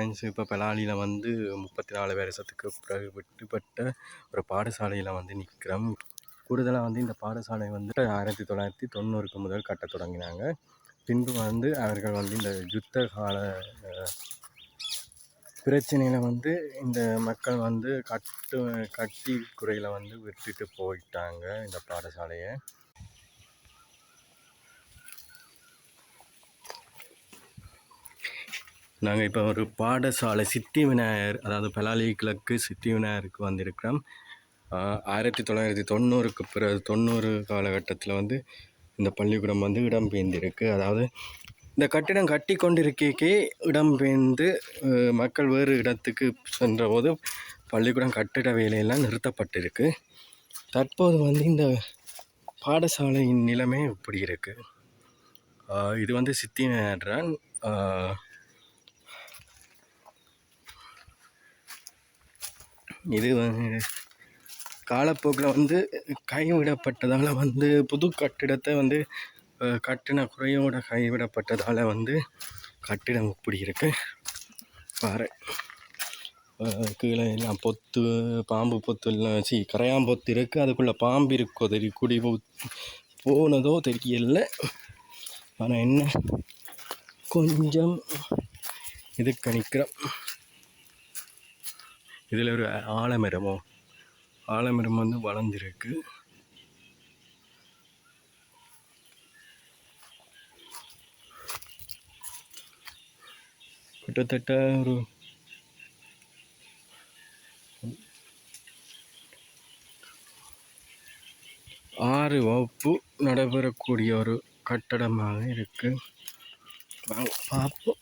Friends இப்போ பெலாலியில் வந்து முப்பத்தி நாலு வருஷத்துக்கு பிறகு விட்டுப்பட்ட ஒரு பாடசாலையில் வந்து நிற்கிறோம். கூடுதலாக வந்து இந்த பாடசாலை வந்து ஆயிரத்தி தொள்ளாயிரத்தி தொண்ணூறுக்கு முதல் கட்டத் தொடங்கினாங்க. பின்பு வந்து அவர்கள் வந்து இந்த யுத்த கால பிரச்சனையில் வந்து இந்த மக்கள் வந்து கட்டு கட்டி குறையில் வந்து விட்டுட்டு போயிட்டாங்க இந்த பாடசாலையை. நாங்கள் இப்போ ஒரு பாடசாலை சித்தி விநாயகர் அதாவது பெலாலி கிழக்கு சித்தி விநாயகருக்கு வந்திருக்கிறோம். ஆயிரத்தி தொள்ளாயிரத்தி தொண்ணூறுக்கு பிறகு தொண்ணூறு காலகட்டத்தில் வந்து இந்த பள்ளிக்கூடம் வந்து இடம்பெயர்ந்திருக்கு அதாவது இந்த கட்டிடம் கட்டி கொண்டிருக்கே இடம்பெயர்ந்து மக்கள் வேறு இடத்துக்கு சென்றபோது பள்ளிக்கூடம் கட்டிட வேலையெல்லாம் நிறுத்தப்பட்டிருக்கு. தற்போது வந்து இந்த பாடசாலையின் நிலைமை இப்படி இருக்குது இது வந்து சித்தி விநாயகர் இது வந்து காலப்போக்கில் வந்து கைவிடப்பட்டதால் வந்து புது கட்டிடத்தை வந்து கட்டின குறையோட கைவிடப்பட்டதால் வந்து கட்டிடம் இப்படி இருக்கு. பாரு. கீழே எல்லாம் பொத்து பாம்பு பொத்து எல்லாம் சி கரையாம்பொத்து இருக்குது அதுக்குள்ளே பாம்பு இருக்கோ தெரிய குடி போ- போனதோ தெரியல. ஆனால் என்ன? கொஞ்சம் இதுக்கு நிற்கிறோம். இதில் ஒரு ஆலமரமோ ஆலமரம் வந்து வளர்ந்துருக்கு. கிட்டத்தட்ட ஒரு ஆறு வகுப்பு நடைபெறக்கூடிய ஒரு கட்டடமாக இருக்குது பார்ப்போம்.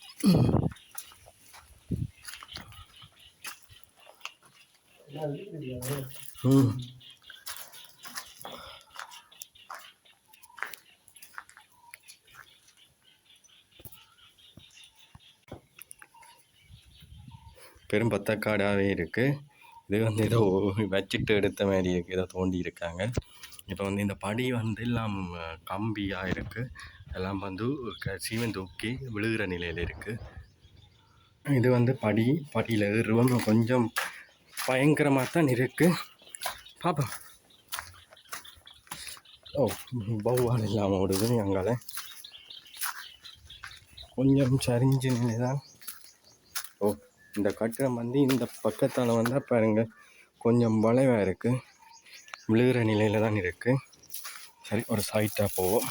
ம். பெரும் பத்தக்காடாகவே இருக்குது இது வந்து ஏதோ வச்சுட்டு எடுத்த மாதிரி இருக்குது ஏதோ தோண்டி இருக்காங்க. இப்போ வந்து இந்த படி வந்து எல்லாம் கம்பியாக இருக்குது எல்லாம் வந்து க- தூக்கி விழுகிற நிலையில் இருக்குது இது வந்து படி படியில் ஏறுவோம் கொஞ்சம் பயங்கரமாக தான் இருக்குது பார்ப்போம் ஓ பௌவால் இல்லாமல் ஓடுது அங்கால கொஞ்சம் சரிஞ்ச நிலை தான் ஓ இந்த கட்டிடம் வந்து இந்த பக்கத்தால் வந்தால் பாருங்கள் கொஞ்சம் வளைவாக இருக்குது விழுகிற நிலையில் தான் இருக்குது சரி ஒரு சைட்டாக போவோம்.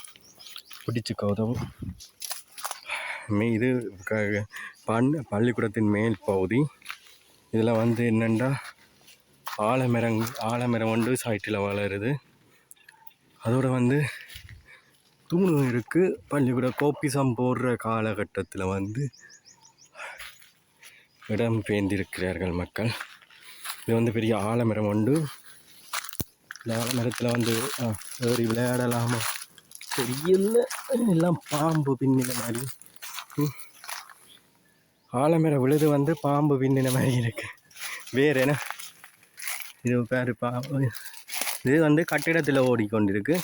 பிடிச்சி உதவும் மே இது க- பண் பள்ளிக்கூடத்தின் மேல் பகுதி. இதில் வந்து என்னென்னா ஆலமரம் ஆலமரம் வந்து சைட்டில் வளருது. அதோடு வந்து தூணு இருக்குது பள்ளிக்கூட கோப்பிசம் போடுற காலகட்டத்தில் வந்து இடம் பெயர்ந்திருக்கிறார்கள் மக்கள். இது வந்து பெரிய ஆலமரம் உண்டு இந்த ஆலமரத்தில் வந்து ஆ, ஏறி விளையாடலாமா? பெரிய எல்லாம் பாம்பு பின்னின மாதிரி. ஆலமர விழுது வந்து பாம்பு பின்னின மாதிரி இருக்குது வேறு என்ன? இது பேர் பாம்பு. இது வந்து கட்டிடத்தில் ஓடிக்கொண்டிருக்கு.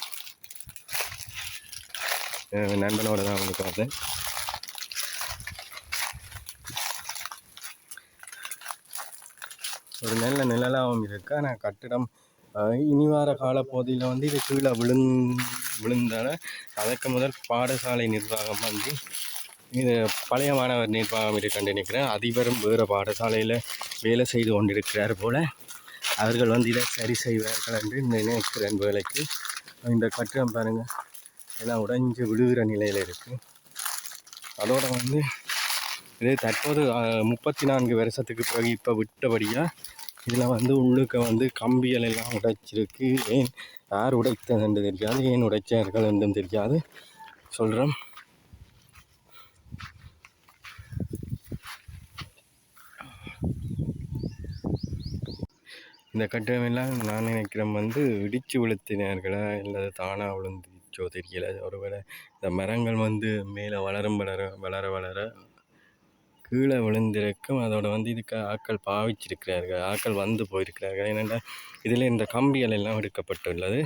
நண்பனோட தான் வந்து பார்த்தேன் ஒரு நல்ல நிழலாகவும் இருக்கு? ஆனால் கட்டிடம் அஹ், இனி வர காலப்பகுதியில் வந்து இது கீழே விழுந் விழுந்தால அதற்கு முதல் பாடசாலை நிர்வாகம் வந்து இது பழைய மாணவர் நிர்வாகம் இருக்குன்னு நினைக்கிறேன் அதிபரும் வேறு பாடசாலையில் வேலை செய்து கொண்டிருக்கிறார் போல. அவர்கள் வந்து இதை சரி செய்வார்கள் என்று நினைக்கிறேன் வேலைக்கு. இந்த கட்டிடம் பாருங்கள் எல்லாம் உடைஞ்சு விழுகிற நிலையில் இருக்குது அதோடு வந்து இது தற்போது முப்பத்தி நான்கு வருஷத்துக்கு பிறகு இப்போ விட்டபடியாக இதில் வந்து உள்ளுக்க வந்து கம்பிகள் எல்லாம் உடைச்சிருக்கு. ஏன் யார் உடைத்தது என்று தெரியாது ஏன் உடைச்சார்கள் என்றும் தெரியாது. சொல்கிறோம் இந்த கட்டிடமெல்லாம் நான் நினைக்கிறேன் வந்து இடித்து விழுத்தினார்களா? இல்லை தானாக விழுந்துச்சோ தெரியல. ஒருவேளை இந்த மரங்கள் வந்து மேலே வளரும் வளர வளர வளர கீழே விழுந்திருக்கும். அதோட வந்து இதுக்கு ஆட்கள் பாவிச்சிருக்கிறார்கள். ஆட்கள் வந்து போயிருக்கிறார்கள். ஏனென்றால் இதில் இந்த கம்பிகள் எல்லாம் எடுக்கப்பட்டுள்ளது.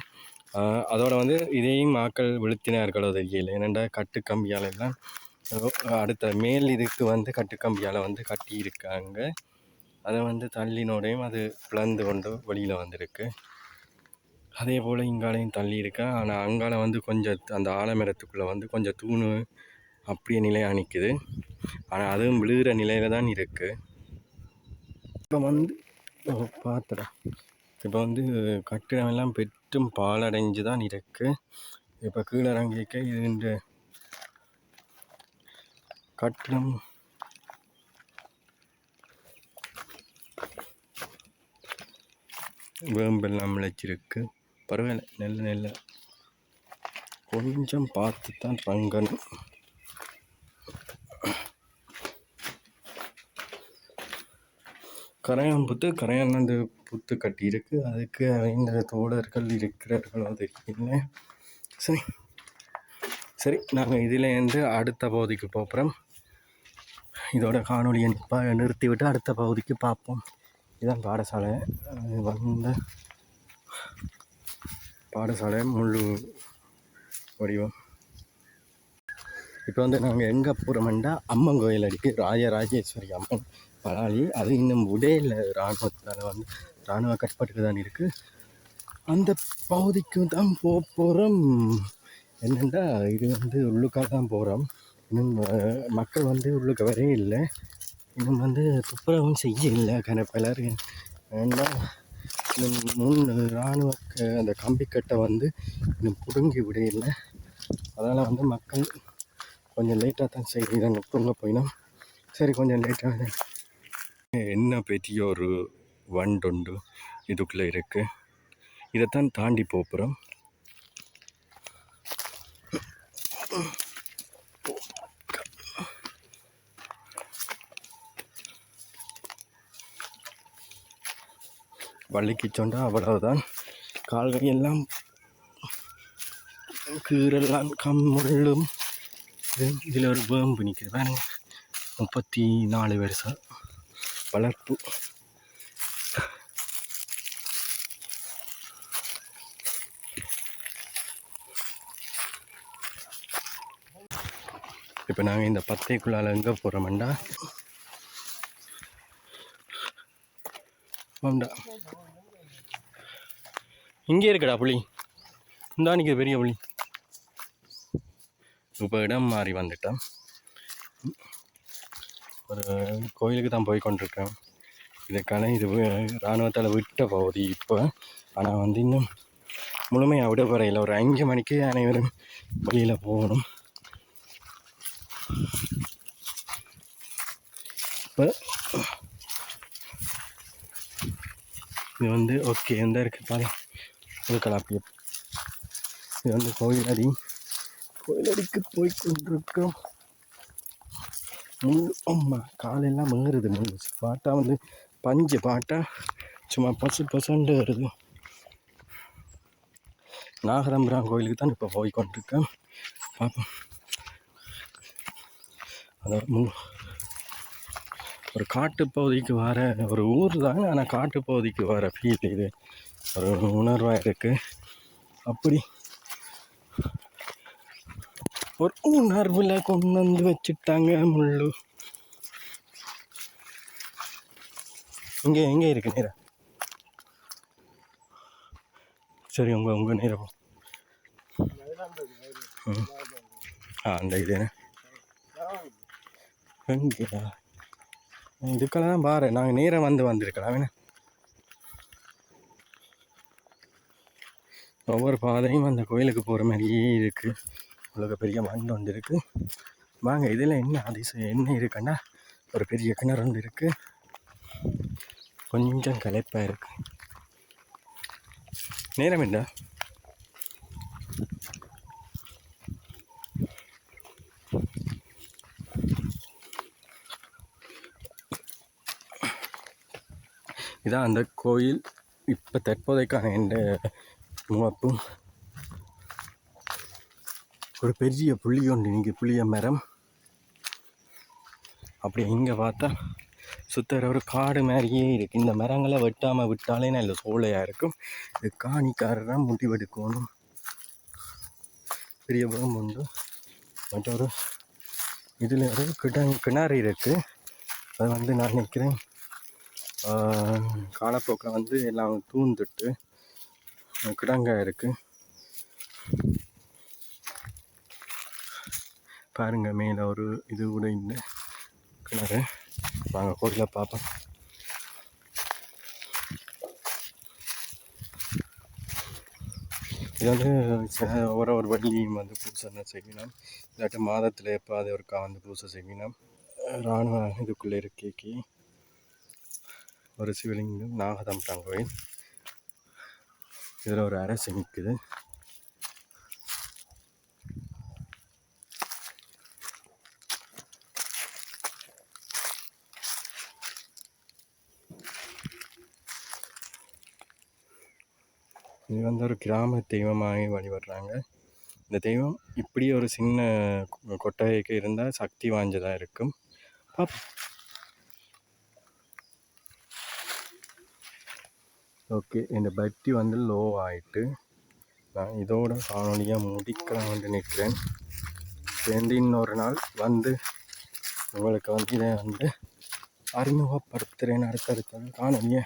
அதோட வந்து இதையும் ஆக்கள் விழுத்தினார்களோ தெரியல. ஏனென்றால் கட்டு கம்பியால் எல்லாம் அடுத்த மேல் இதுக்கு வந்து கட்டுக்கம்பியால் வந்து கட்டியிருக்காங்க. அதை வந்து தள்ளினோடையும் அது பிளந்து கொண்டு வெளியில் வந்திருக்கு. அதே போல் இங்காலையும் தள்ளி இருக்கா ஆனால் அங்கால வந்து கொஞ்சம் அந்த ஆலமரத்துக்குள்ளே வந்து கொஞ்சம் தூண் அப்படியே நிலையாக நிற்குது ஆனால் அதுவும் விழுகிற நிலையில தான் இருக்குது இப்போ வந்து பார்த்துடா இப்போ வந்து கட்டிடம் எல்லாம் பெற்றும் பாலடைஞ்சு தான் இருக்குது இப்போ கீழே இறங்கிக்க இது இந்த கட்டிடம் வேம்பெல்லாம் முளைச்சிருக்கு பரவாயில்ல. நெல் நெல் கொஞ்சம் பார்த்து தான் பங்கணும் கரையான் புத்து கரையான் அந்த புத்து கட்டியிருக்கு அதுக்கு அவங்க தோழர்கள் இருக்கிறார்களோ. தெரியல சரி. சரி நாங்கள் இதிலேருந்து அடுத்த பகுதிக்கு போகிறோம் இதோட காணொலியை நிப்பா நிறுத்திவிட்டு அடுத்த பகுதிக்கு பார்ப்போம். இதுதான் பாடசாலை. வந்த பாடசாலை முழு வடிவம். இப்போ வந்து நாங்கள் எங்கே போகிறோம்னா அம்மன் கோயில் அடிக்கு. ராஜராஜேஸ்வரி அம்மன் பலாலி அது இன்னும் உடையில் இராணுவத்தால் வந்து இராணுவ கட்டுப்பாட்டுக்கு தான் இருக்குது அந்த பகுதிக்கு தான் போக போகிறோம் என்னென்னா இது வந்து உள்ளுக்காக தான் போகிறோம் இன்னும் மக்கள் வந்து உள்ளுக்க வரவே இல்லை. இன்னும் வந்து துப்புரவும் செய்ய இல்லை கணப்பலர் ஏன்னா இன்னும் முன் இராணுவ அந்த கம்பிக்கட்டை வந்து இன்னும் பிடுங்கி விட இல்லை அதனால் வந்து மக்கள் கொஞ்சம் லேட்டாக தான் செய்கிறாங்க தூங்க போயினோம். சரி கொஞ்சம் லேட்டாக என்ன பெரிய ஒரு வண்டுண்டு இதுக்குள்ளே இருக்குது இதைத்தான் தாண்டி போகிறோம் வள்ளிக்கு சொன்னால் அவ்வளவுதான். கால்கள் எல்லாம் கீரெல்லாம் கம்முள்ளும். இதில் ஒரு வேம்பு நிற்குது பாருங்க. முப்பத்தி நாலு வருஷம் வளர்ப்பு. இப்போ நாங்கள் இந்த பத்தைக்குள்ளால் எங்கே போகிறோமெண்டா ஆமாண்டா இங்கே இருக்கடா புலி. இந்த நிற்கிது பெரிய புலி. இப்போ இடம் மாறி வந்துட்டேன் ஒரு கோயிலுக்கு தான் போய் கொண்டிருக்கேன். இதுக்கான இது இராணுவத்தால் விட்ட பகுதி இப்போ. ஆனால் வந்து இன்னும் முழுமையாக விட போகிறையில் ஒரு அஞ்சு மணிக்கு அனைவரும் வெளியில் போகணும். இப்போ இது வந்து ஓகே எந்த இருக்கு பாரு. இருக்கலாம் இது வந்து கோயிலடி கோயிலடிக்கு போய் கொண்டிருக்கோம் முள் அம்மா காலெல்லாம் மேறுது முள் பாட்டா வந்து பஞ்சு பாட்டா. சும்மா பசு பசண்டு வருது. நாகரம்பரம் கோயிலுக்கு தான் இப்போ போய் கொண்டிருக்கேன். பார்ப்போம் அதாவது ஒரு காட்டுப்பகுதிக்கு வர ஒரு ஊர் தாங்க ஆனால் காட்டுப்பகுதிக்கு வர ஃபீல் இது. ஒரு உணர்வாக இருக்குது அப்படி ஒரு உணர்வில் கொண்டு வந்து வச்சுட்டாங்க முள்ளு. இங்கே எங்கே இருக்கு நேரம் சரி உங்கள் உங்கள் நேரம் ஆ அந்த இது எங்கேயா இதுக்கெல்லாம் தான் பாரு நாங்கள் நேராக வந்து வந்திருக்கலாம். வேணா ஒவ்வொரு பாதையும் அந்த கோயிலுக்கு போகிற மாதிரியே இருக்குது உலக பெரிய மண் ஒன்று இருக்குது வாங்க இதில் என்ன அதிசயம் என்ன இருக்குன்னா ஒரு பெரிய கிணறு ஒன்று இருக்குது கொஞ்சம் களைப்பாக இருக்கு. நேரம் என்ன? இதான் அந்த கோயில். இப்போ தற்போதைக்கான எந்த முகப்பும் ஒரு பெரிய புள்ளி ஒன்று இங்கே புளிய மரம். அப்படி இங்கே பார்த்தா சுத்தர ஒரு காடு மாதிரியே இருக்குது இந்த மரங்களை வெட்டாமல் விட்டாலே நல்ல சோலையாக இருக்கும். இது காணிக்காரராக முடிவெடுக்கணும் பெரிய புறம் உண்டு. மற்றொரு இதில் ஒரு கிண கிணறு இருக்குது அது வந்து நான் நினைக்கிறேன் காலப்போக்கில் வந்து எல்லாம் தூந்துட்டு கிடங்கா இருக்குது பாருங்கள் மேலே ஒரு இது கூட இந்த கிணறு. வாங்க கோயிலை பார்ப்போம். இது வந்து சில ஒரு ஒரு வள்ளியும் வந்து பூசை செய்யணும். இல்லாட்டி மாதத்தில் எப்போ அது ஒருக்கா வந்து பூசை செய்யணும். இராணுவ இதுக்குள்ளே இருக்கேக்கி ஒரு சிவலிங்கம் நாகதம்பரம் கோயில். இதில் ஒரு அரசு நிற்குது இது வந்து ஒரு கிராம தெய்வமாக வழிபடுறாங்க. இந்த தெய்வம் இப்படி ஒரு சின்ன கொட்டகைக்கு இருந்தால் சக்தி வாய்ந்ததாக இருக்கும். பாப்போம். ஓகே இந்த பட்டி வந்து லோ ஆகிட்டு நான் இதோட காணொலியாக முடிக்கலாம் வந்து நிற்கிறேன் சேர்ந்து இன்னொரு நாள் வந்து உங்களுக்கு வந்து இதை வந்து அறிமுகப்படுத்துகிறேன் அடுத்தடுத்த காணொலியை